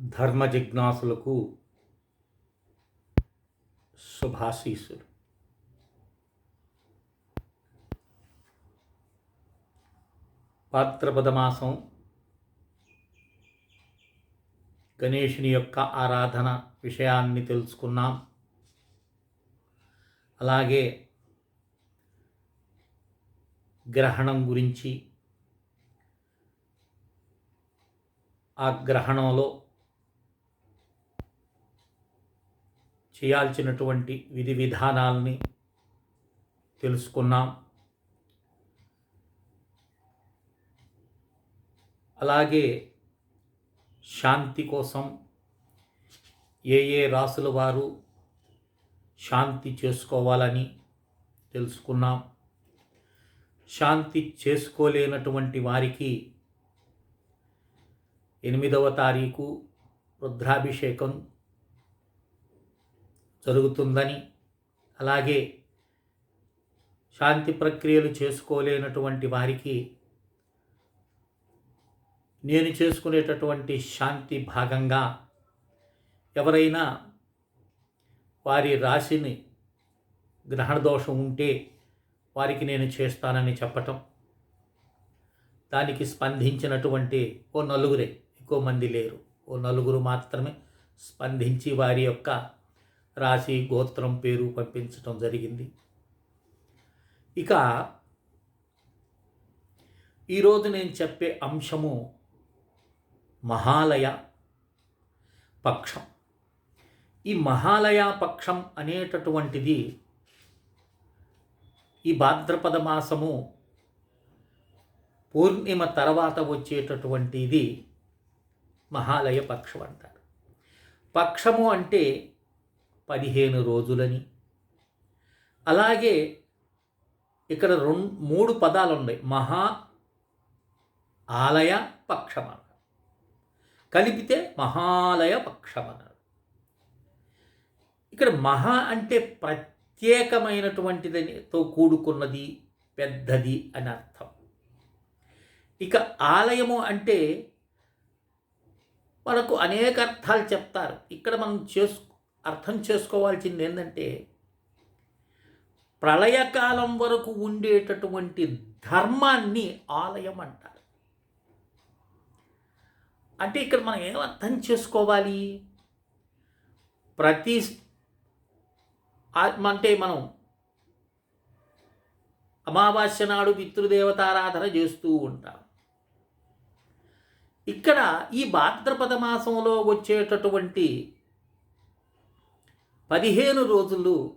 ధర్మ జిజ్ఞాసులకు శుభాశీస్సులు. భాద్రపద మాసం గణేషుని యొక్క ఆరాధన విషయాన్ని తెలుసుకున్నాం. అలాగే గ్రహణం గురించి ఆ గ్రహణంలో చేయాల్సినటువంటి విధి విధానాలని తెలుసుకున్నాం. అలాగే శాంతి కోసం ఏ ఏ రాసుల వారు శాంతి చేసుకోవాలని తెలుసుకున్నాం. శాంతి చేసుకోలేనటువంటి వారికి ఎనిమిదవ తారీఖు రుద్రాభిషేకం జరుగుతుందని. అలాగే శాంతి ప్రక్రియలు చేసుకోలేనటువంటి వారికి నేను చేసుకునేటటువంటి శాంతి భాగంగా ఎవరైనా వారి రాశిని గ్రహణ దోషం ఉంటే వారికి నేను చేస్తానని చెప్పటం దానికి స్పందించినటువంటి ఓ నలుగురే ఎక్కువ మంది లేరు. ఓ నలుగురు మాత్రమే స్పందించి వారి యొక్క రాశి గోత్రం పేరు పంపించటం జరిగింది. ఇక ఈరోజు నేను చెప్పే అంశము మహాలయ పక్షం. ఈ మహాలయ పక్షం అనేటటువంటిది ఈ భాద్రపద మాసము పూర్ణిమ తర్వాత వచ్చేటటువంటిది మహాలయ పక్షం అంటారు. పక్షము అంటే పదిహేను రోజులని. అలాగే ఇక్కడ రెండు మూడు పదాలు ఉన్నాయి మహా ఆలయ పక్షమన. కలిపితే మహాలయ పక్షమన. ఇక్కడ మహా అంటే ప్రత్యేకమైనటువంటిదితో కూడుకున్నది పెద్దది అని అర్థం. ఇక ఆలయము అంటే మనకు అనేక అర్థాలు చెప్తారు. ఇక్కడ మనం చేసు అర్థం చేసుకోవాల్సింది ఏంటంటే ప్రళయకాలం వరకు ఉండేటటువంటి ధర్మాన్ని ఆలయం అంటారు. అంటే ఇక్కడ మనం ఏం అర్థం చేసుకోవాలి? ప్రతి అంటే మనం అమావాస్య నాడు పితృదేవతారాధన చేస్తూ ఉంటాం. ఇక్కడ ఈ భాద్రపద మాసంలో వచ్చేటటువంటి పదిహేను రోజులు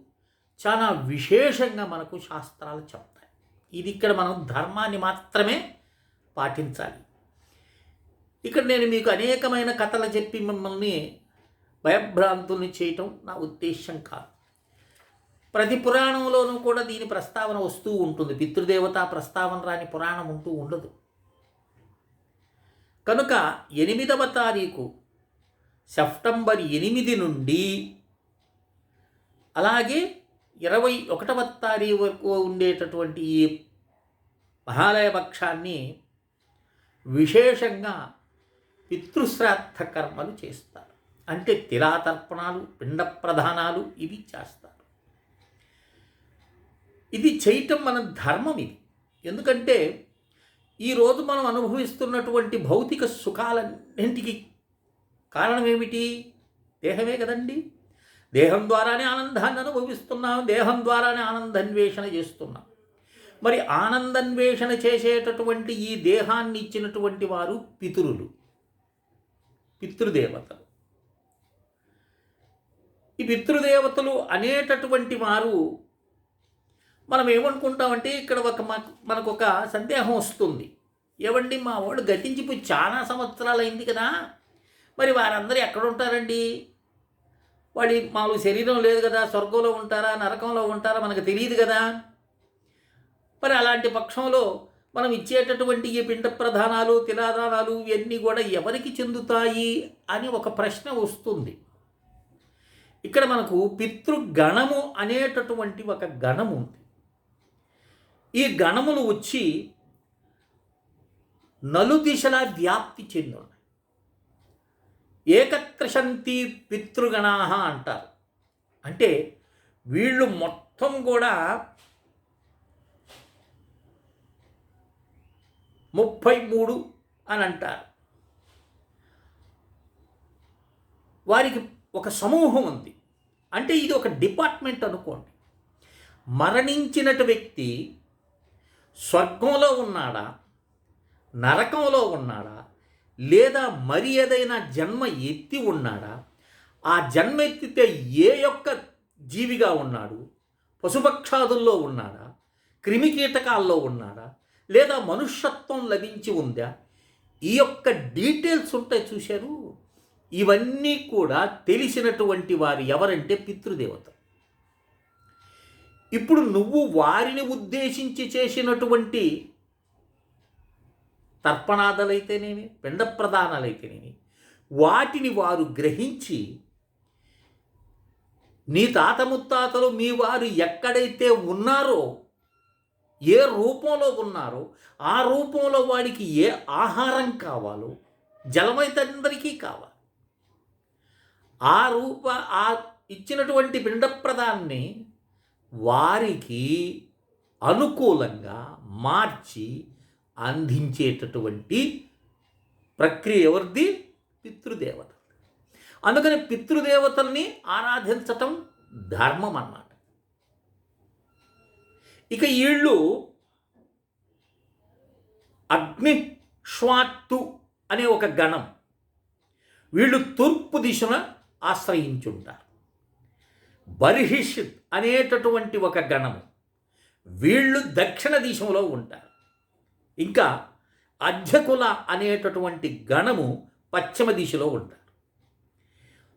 చాలా విశేషంగా మనకు శాస్త్రాలు చెప్తాయి. ఇది ఇక్కడ మనం ధర్మాన్ని మాత్రమే పాటించాలి. ఇక్కడ నేను మీకు అనేకమైన కథలు చెప్పి మిమ్మల్ని భయభ్రాంతుల్ని చేయటం నా ఉద్దేశం కాదు. ప్రతి పురాణంలోనూ కూడా దీని ప్రస్తావన వస్తూ ఉంటుంది. పితృదేవత ప్రస్తావన రాని పురాణం ఉంటూ ఉండదు. కనుక ఎనిమిదవ తారీఖు సెప్టెంబర్ ఎనిమిది నుండి అలాగే ఇరవై ఒకటవ తారీఖు వరకు ఉండేటటువంటి ఈ మహాలయ పక్షాన్ని విశేషంగా పితృశ్రాద్ధ కర్మలు చేస్తారు. అంటే తిలాతర్పణాలు పిండ ప్రధానాలు ఇవి చేస్తారు. ఇది చేయటం మన ధర్మం ఇది. ఎందుకంటే ఈరోజు మనం అనుభవిస్తున్నటువంటి భౌతిక సుఖాలన్నింటికి కారణం ఏమిటి? దేహమే కదండి. దేహం ద్వారానే ఆనందాన్ని అనుభవిస్తున్నాం దేహం ద్వారానే ఆనందాన్వేషణ చేస్తున్నాం. మరి ఆనందాన్వేషణ చేసేటటువంటి ఈ దేహాన్ని ఇచ్చినటువంటి వారు పితరులు పితృదేవతలు. ఈ పితృదేవతలు అనేటటువంటి వారు మనం ఏమనుకుంటామంటే ఇక్కడ ఒక మనకు ఒక సందేహం వస్తుంది. ఏవండి మా వాడు గతించిపోయి చాలా సంవత్సరాలు అయింది కదా. మరి వారందరూ ఎక్కడ ఉంటారండి? వాడి మామూలు శరీరం లేదు కదా స్వర్గంలో ఉంటారా నరకంలో ఉంటారా మనకు తెలియదు కదా. మరి అలాంటి పక్షంలో మనం ఇచ్చేటటువంటి ఈ పిండ ప్రధానాలు తిలాదానాలు ఇవన్నీ కూడా ఎవరికి చెందుతాయి అని ఒక ప్రశ్న వస్తుంది. ఇక్కడ మనకు పితృగణము అనేటటువంటి ఒక గణం ఉంది. ఈ గణములు వచ్చి నలుదిశలా వ్యాప్తి చెంది ఏకత్రశంతి పితృగణాహ అంటారు. అంటే వీళ్ళు మొత్తం కూడా ముప్పై మూడు అని అంటారు. వారికి ఒక సమూహం ఉంది. అంటే ఇది ఒక డిపార్ట్మెంట్ అనుకోండి. మరణించినటు వ్యక్తి స్వర్గంలో ఉన్నాడా? నరకంలో ఉన్నాడా? లేదా మరి ఏదైనా జన్మ ఎత్తి ఉన్నాడా? ఆ జన్మ ఎత్తితే ఏ యొక్క జీవిగా ఉన్నాడు? పశుపక్షాదుల్లో ఉన్నాడా? క్రిమికీటకాల్లో ఉన్నాడా? లేదా మనుష్యత్వం లభించి ఉందా? ఈ యొక్క డీటెయిల్స్ ఉంటాయి చూశారు. ఇవన్నీ కూడా తెలిసినటువంటి వారు ఎవరంటే పితృదేవత. ఇప్పుడు నువ్వు వారిని ఉద్దేశించి చేసినటువంటి తర్పణాదలైతేనేమి పిండ ప్రధానాలైతేనేమి వాటిని వారు గ్రహించి నీ తాత ముత్తాతలు మీ వారు ఎక్కడైతే ఉన్నారో ఏ రూపంలో ఉన్నారో ఆ రూపంలో వాడికి ఏ ఆహారం కావాలో జలమైతే అందరికీ కావాలి. ఆ రూప ఆ ఇచ్చినటువంటి పిండప్రదాన్ని వారికి అనుకూలంగా మార్చి అందించేటటువంటి ప్రక్రియ ఎవరిది? పితృదేవత. అందుకని పితృదేవతల్ని ఆరాధించటం ధర్మం అన్నమాట. ఇక వీళ్ళు అగ్నిష్వాత్తు అనే ఒక గణం. వీళ్ళు తూర్పు దిశన ఆశ్రయించుంటారు. బర్హిష్ అనేటటువంటి ఒక గణము. వీళ్ళు దక్షిణ దిశలో ఉంటారు. ఇంకా అధ్యకుల అనేటటువంటి గణము పశ్చిమ దిశలో ఉంటారు.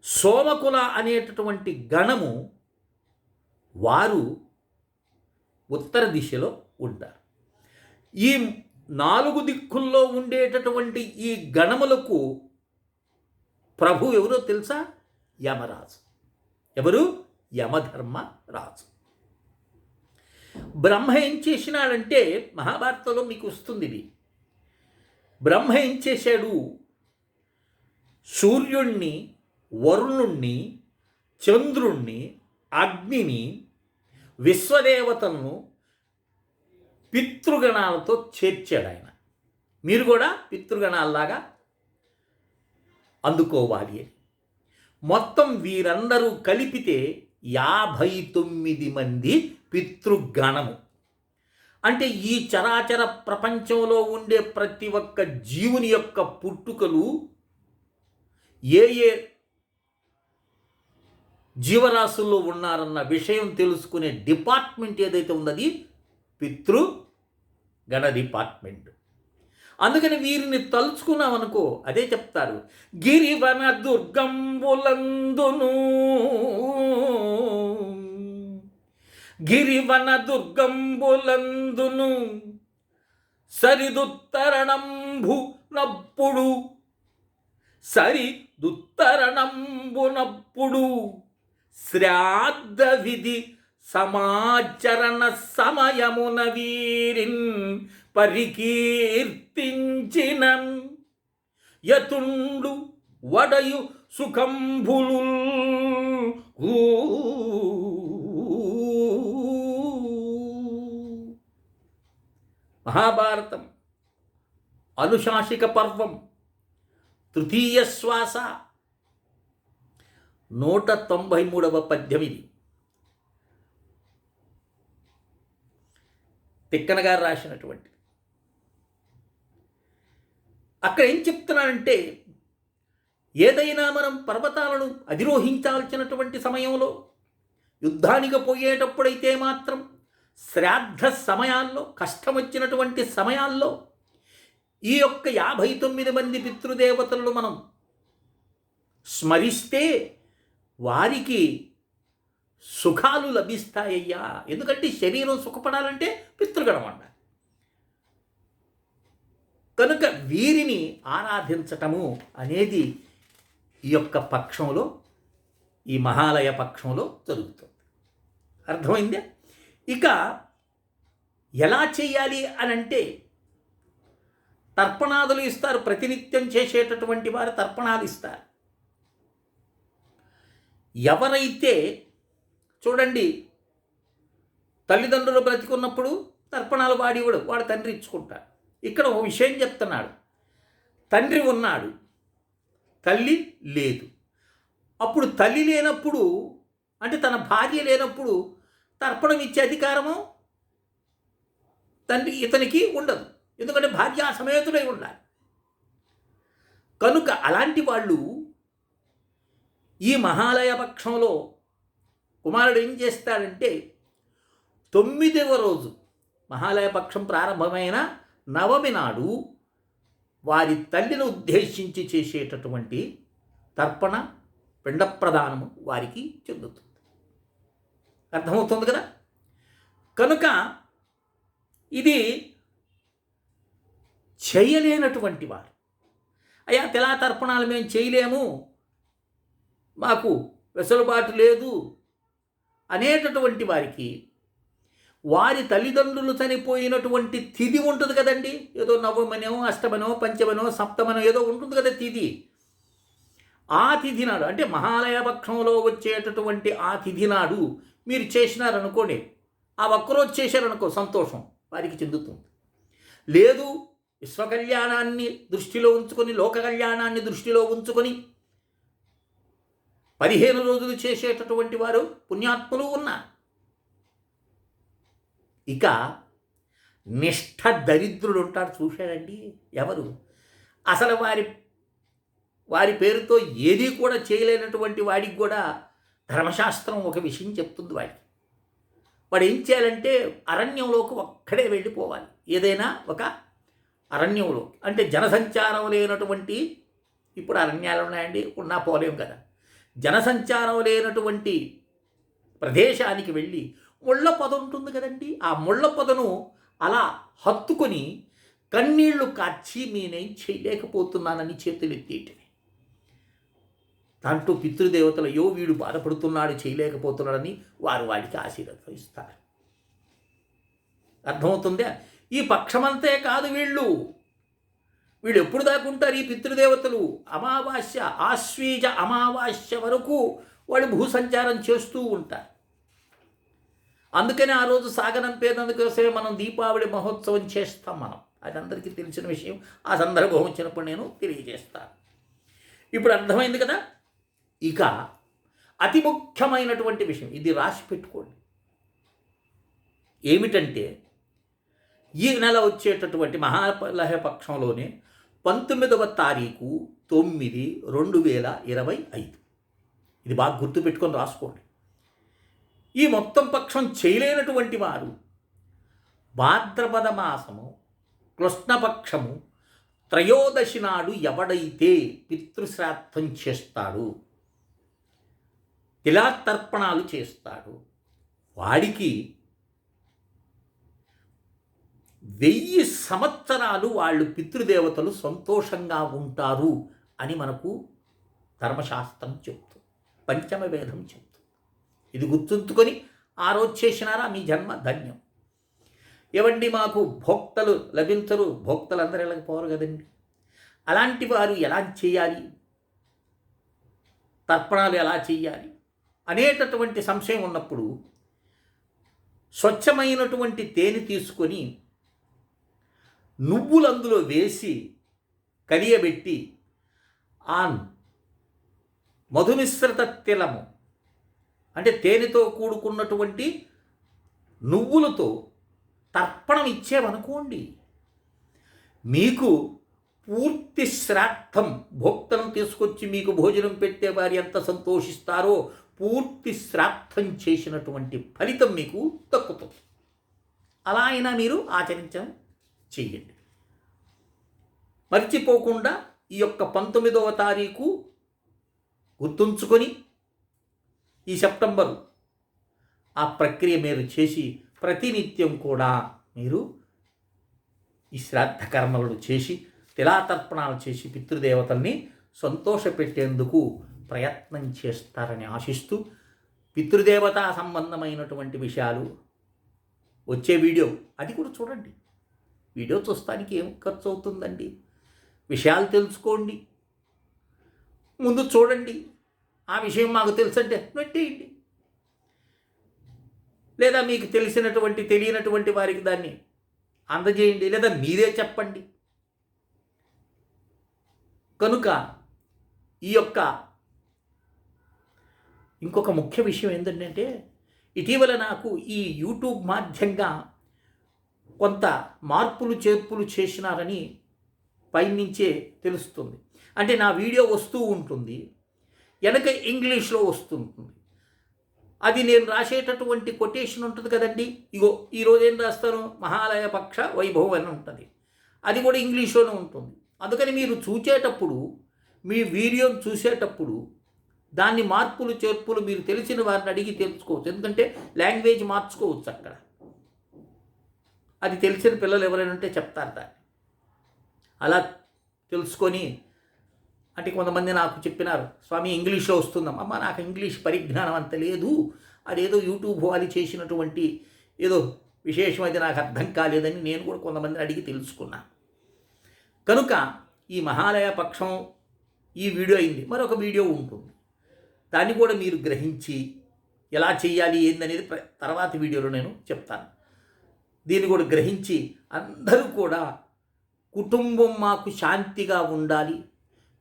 సోమకుల అనేటటువంటి గణము వారు ఉత్తర దిశలో ఉంటారు. ఈ నాలుగు దిక్కుల్లో ఉండేటటువంటి ఈ గణములకు ప్రభు ఎవరో తెలుసా? యమరాజు. ఎవరు? యమధర్మ రాజు. బ్రహ్మ ఏం చేసినాడంటే మహాభారతంలో మీకు వస్తుంది ఇది. బ్రహ్మ ఏం చేశాడు? సూర్యుణ్ణి వరుణుణ్ణి చంద్రుణ్ణి అగ్నిని విశ్వదేవతలను పితృగణాలతో చేర్చాడు ఆయన. మీరు కూడా పితృగణాల్లాగా అందుకోవాలి అని. మొత్తం వీరందరూ కలిపితే యాభై తొమ్మిది మంది పితృగణము. అంటే ఈ చరాచర ప్రపంచంలో ఉండే ప్రతి ఒక్క జీవుని యొక్క పుట్టుకలు ఏ ఏ జీవరాశుల్లో ఉన్నారన్న విషయం తెలుసుకునే డిపార్ట్మెంట్ ఏదైతే ఉన్నది? పితృ గణ డిపార్ట్మెంట్. అందుకని వీరిని తలుచుకున్నామనుకో అదే చెప్తారు. గిరివన దుర్గంబులందును గిరివన దుర్గంబులందును సరిదుత్తరణంభు నప్పుడు సరి దుత్తరణంబునప్పుడు శ్రాద్ధ విధి సమాచరణ సమయమున వీరిన్ పరికీర్తించిన యతుండు వడయు సుఖంభులు మహాభారతం అనుశాసిక పర్వం తృతీయ శ్వాస. నూట తొంభై మూడవ పద్యం ఇది. తిక్కన గారు రాసినటువంటి. అక్కడ ఏం చెప్తున్నానంటే ఏదైనా మనం పర్వతాలను అధిరోహించాల్సినటువంటి సమయంలో యుద్ధానికి పోయేటప్పుడైతే మాత్రం శ్రాద్ధ సమయాల్లో కష్టం వచ్చినటువంటి సమయాల్లో ఈ యొక్క యాభై తొమ్మిది మంది పితృదేవతలను మనం స్మరిస్తే వారికి సుఖాలు లభిస్తాయ్యా. ఎందుకంటే శరీరం సుఖపడాలంటే పితృగణం అన్నారు కనుక వీరిని ఆరాధించటము అనేది ఈ యొక్క పక్షంలో ఈ మహాలయ పక్షంలో జరుగుతుంది. అర్థమైందే? ఇక ఎలా చేయాలి అని అంటే తర్పణాదులు ఇస్తారు ప్రతినిత్యం చేసేటటువంటి వారు తర్పణాలు ఇస్తారు. ఎవరైతే చూడండి తల్లిదండ్రులు బ్రతికున్నప్పుడు తర్పణాలు వాడివాడు వాడు తండ్రి ఇచ్చుకుంటాడు. ఇక్కడ ఒక విషయం చెప్తున్నాడు. తండ్రి ఉన్నాడు తల్లి లేదు. అప్పుడు తల్లి లేనప్పుడు అంటే తన భార్య లేనప్పుడు తర్పణం ఇచ్చే అధికారము తండ్రి ఇతనికి ఉండదు. ఎందుకంటే భార్య సమేతుడై ఉండాలి. కనుక అలాంటి వాళ్ళు ఈ మహాలయ పక్షంలో కుమారుడు ఏం చేస్తాడంటే తొమ్మిదవ రోజు మహాలయ పక్షం ప్రారంభమైన నవమి నాడు వారి తల్లిని ఉద్దేశించి చేసేటటువంటి తర్పణ పిండ ప్రదానము వారికి చెందుతుంది. అర్థమవుతుంది కదా? కనుక ఇది చేయలేనటువంటి వారు. అయ్యా తెలా తర్పణాలు మేము చేయలేము. మాకు వెసులుబాటు లేదు అనేటటువంటి వారికి వారి తల్లిదండ్రులు చనిపోయినటువంటి తిథి ఉంటుంది కదండి. ఏదో నవమనో అష్టమనో పంచమనో సప్తమనో ఏదో ఉంటుంది కదా తిథి ఆ తిథి నాడు అంటే మహాలయ పక్షంలో వచ్చేటటువంటి ఆ తిథి నాడు మీరు చేసినారనుకోండి ఆ ఒక్కరోజు చేశారనుకో సంతోషం వారికి చెందుతుంది. లేదు విశ్వకళ్యాణాన్ని దృష్టిలో ఉంచుకొని లోక కళ్యాణాన్ని దృష్టిలో ఉంచుకొని పదిహేను రోజులు చేసేటటువంటి వారు పుణ్యాత్ములు ఉన్నారు. ఇక నిష్ఠ దరిద్రుడు ఉంటాడు చూశాడండి ఎవరు? అసలు వారి వారి పేరుతో ఏది కూడా చేయలేనటువంటి వాడికి కూడా ధర్మశాస్త్రం ఒక విషయం చెప్తుంది వాడికి. వాడు ఏం చేయాలంటే అరణ్యంలోకి ఒక్కడే వెళ్ళిపోవాలి. ఏదైనా ఒక అరణ్యంలో అంటే జనసంచారం లేనటువంటి ఇప్పుడు అరణ్యాలు ఉన్నాయండి ఉన్నా పోలేం కదా. జనసంచారం లేనటువంటి ప్రదేశానికి వెళ్ళి ముళ్ళ పొద ఉంటుంది కదండి. ఆ ముళ్ళ పొదను అలా హత్తుకొని కన్నీళ్ళు కార్చి నేనేం చేయలేకపోతున్నానని చేతులు ఎత్తేయటమే దాంట్లో పితృదేవతలు అయ్యో వీడు బాధపడుతున్నాడు చేయలేకపోతున్నాడని వారు వాడికి ఆశీర్వాదం ఇస్తారు. అర్థమవుతుందే? ఈ పక్షమంతే కాదు వీళ్ళు. వీళ్ళు ఎప్పుడు దాకుంటారు ఈ పితృదేవతలు? అమావాస్య ఆశ్వీజ అమావాస్య వరకు వాళ్ళు భూసంచారం చేస్తూ ఉంటారు. అందుకనే ఆ రోజు సాగనంపేదందుకోసమే మనం దీపావళి మహోత్సవం చేస్తాం మనం. అది అందరికీ తెలిసిన విషయం. ఆ సందర్భం వచ్చినప్పుడు నేను తెలియజేస్తాను. ఇప్పుడు అర్థమైంది కదా? ఇక అతి ముఖ్యమైనటువంటి విషయం ఇది రాసి పెట్టుకోండి. ఏమిటంటే ఈ నెల వచ్చేటటువంటి మహాలయ పక్షంలోనే పంతొమ్మిదవ తారీఖు తొమ్మిది రెండు వేల ఇరవై ఐదు. ఇది బాగా గుర్తుపెట్టుకొని రాసుకోండి. ఈ మొత్తం పక్షం చేయలేనటువంటి వారు భాద్రపద మాసము కృష్ణపక్షము త్రయోదశి నాడు ఎవడైతే పితృశ్రాద్ధం చేస్తాడు తిలాతర్పణాలు చేస్తాడు. వాడికి వెయ్యి సంవత్సరాలు వాళ్ళు పితృదేవతలు సంతోషంగా ఉంటారు అని మనకు ధర్మశాస్త్రం చెప్తుంది. పంచమ వేదం చెప్తుంది. ఇది గుర్తుంచుకొని ఆ రోజు చేసినారా? మీ జన్మ ధన్యం. ఏవండి మాకు భోక్తలు లభించరు భోక్తలు అందరూ వెళ్ళకపోరు కదండి. అలాంటి వారు ఎలా చేయాలి? తర్పణాలు ఎలా చేయాలి? అనేటటువంటి సంశయం ఉన్నప్పుడు స్వచ్ఛమైనటువంటి తేనె తీసుకొని నువ్వులు అందులో వేసి కలియబెట్టి ఆ మధుమిశ్రిత తిలము అంటే తేనెతో కూడుకున్నటువంటి నువ్వులతో తర్పణం ఇచ్చేవనుకోండి. మీకు పూర్తి శ్రాద్ధం భోక్తను తీసుకొచ్చి మీకు భోజనం పెట్టే వారు ఎంత సంతోషిస్తారో పూర్తి శ్రాద్ధం చేసినటువంటి ఫలితం మీకు దక్కుతుంది. అలా అయినా మీరు ఆచరించడం చెయ్యండి మర్చిపోకుండా ఈ యొక్క పంతొమ్మిదవ తారీఖు గుర్తుంచుకొని ఈ సెప్టెంబరు ఆ ప్రక్రియ మీరు చేసి ప్రతినిత్యం కూడా మీరు ఈ శ్రాద్ధ కర్మలను చేసి తిలాతర్పణాలు చేసి పితృదేవతల్ని సంతోషపెట్టేందుకు ప్రయత్నం చేస్తారని ఆశిస్తూ పితృదేవతా సంబంధమైనటువంటి విషయాలు వచ్చే వీడియో. అది కూడా చూడండి. వీడియో చూస్తానికి ఏం ఖర్చు అవుతుందండి విషయాలు తెలుసుకోండి. ముందు చూడండి. ఆ విషయం మాకు తెలుసంటే పెట్టేయండి లేదా మీకు తెలిసినటువంటి తెలియనటువంటి వారికి దాన్ని అందజేయండి. లేదా మీరే చెప్పండి. కనుక ఈ యొక్క ఇంకొక ముఖ్య విషయం ఏంటంటే ఇటీవల నాకు ఈ యూట్యూబ్ మాధ్యంగా కొంత మార్పులు చేర్పులు చేసినారని పైనుంచే తెలుస్తుంది. అంటే నా వీడియో వస్తూ ఉంటుంది వెనక ఇంగ్లీష్లో వస్తుంటుంది. అది నేను రాసేటటువంటి కొటేషన్ ఉంటుంది కదండి ఇగో ఈరోజు ఏం రాస్తాను మహాలయ పక్ష వైభవం అని ఉంటుంది. అది కూడా ఇంగ్లీష్లోనే ఉంటుంది. అందుకని మీరు చూసేటప్పుడు మీ వీడియోని చూసేటప్పుడు దాన్ని మార్పులు చేర్పులు మీరు తెలిసిన వారిని అడిగి తెలుసుకోవచ్చు. ఎందుకంటే లాంగ్వేజ్ మార్చుకోవచ్చు అక్కడ. అది తెలిసిన పిల్లలు ఎవరైనా ఉంటే చెప్తారు దాన్ని. అలా తెలుసుకొని అంటే కొంతమంది నాకు చెప్పినారు స్వామి ఇంగ్లీష్లో వస్తుందమ్మా. నాకు ఇంగ్లీష్ పరిజ్ఞానం అంత లేదు. అదేదో యూట్యూబ్ వాళ్ళు చేసినటువంటి ఏదో విశేషం అయితే నాకు అర్థం కాలేదని నేను కూడా కొంతమందిని అడిగి తెలుసుకున్నాను కనుక ఈ మహాలయ పక్షం ఈ వీడియో అయింది. మరొక వీడియో ఉంటుంది. దాన్ని కూడా మీరు గ్రహించి ఎలా చేయాలి ఏందనేది ప్ర- తర్వాత వీడియోలో నేను చెప్తాను. దీన్ని కూడా గ్రహించి అందరూ కూడా కుటుంబం మాకు శాంతిగా ఉండాలి.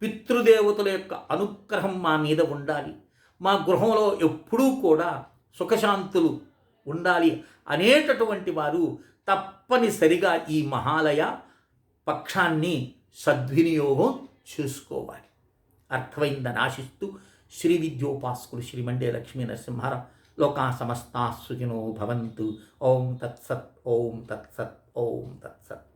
పితృదేవతల యొక్క అనుగ్రహం మా మీద ఉండాలి. మా గృహంలో ఎప్పుడూ కూడా సుఖశాంతులు ఉండాలి అనేటటువంటి వారు తప్పనిసరిగా ఈ మహాలయ పక్షాన్ని సద్వినియోగం చేసుకోవాలి. అర్థమైందని ఆశిస్తూ శ్రీ విద్యోపాసకులు శ్రీ మండే లక్ష్మీ నరసింహారావు లోకా సమస్తా సుఖినో భవంతు. ఓం తత్సత్ ఓం తత్సత్ ఓం తత్సత్.